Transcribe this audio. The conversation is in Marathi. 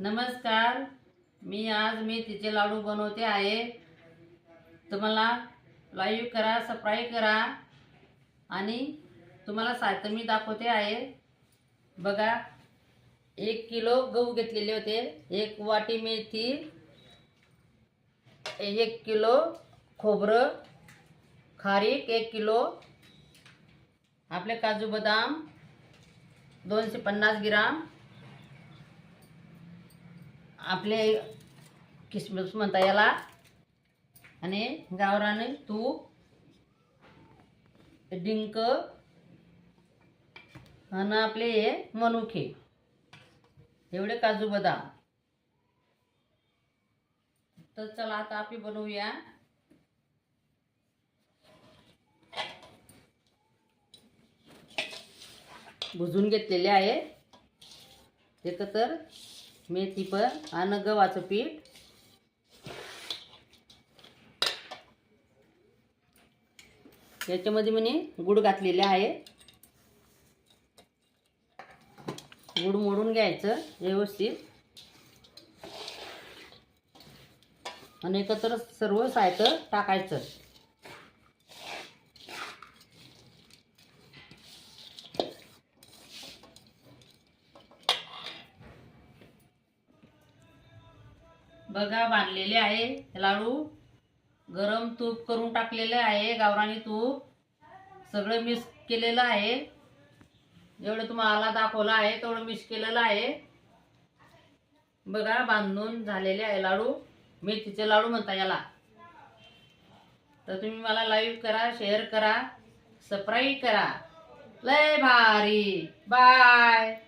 नमस्कार. मी आज मेथीचे लाडू बनवते आहे. तुम्हाला लाईव्ह करा सबस्क्राईब करा. आणि तुम्हाला साहित्य मी दाखवते आहे. बघा एक किलो गहू घेतलेले होते. एक वाटी मेथी एक किलो खोबरं खारीक एक किलो आपले काजू बदाम दोनशे पन्नास ग्राम. आपले किसमिस म्हणता याला. आणि गावराने तूप डिंक आणि आपले हे मनुखे एवढे काजू बदाम. तर चला आता आपण बनवूया. भुजून घेतलेले आहे. एकतर मेथी पण आणि गव्हाचं पीठ. याच्यामध्ये मी गुड घातलेले आहे. गुड मोडून घ्यायचं व्यवस्थित. आणि एकत्र सर्व साहित्य टाकायचं. बघा बांधलेले आहे लाडू. गरम तूप करून टाकलेले आहे गावरानी तूप. सगळं मिक्स केलेलं आहे. जेवढं तुम्हाला दाखवलं आहे तेवढं मिक्स केलेलं आहे. बघा बांधून झालेले आहे लाडू. मेथीचे लाडू म्हणता याला. तर तुम्ही मला लाईव्ह करा शेअर करा सबस्क्राईब करा. लय भारी. बाय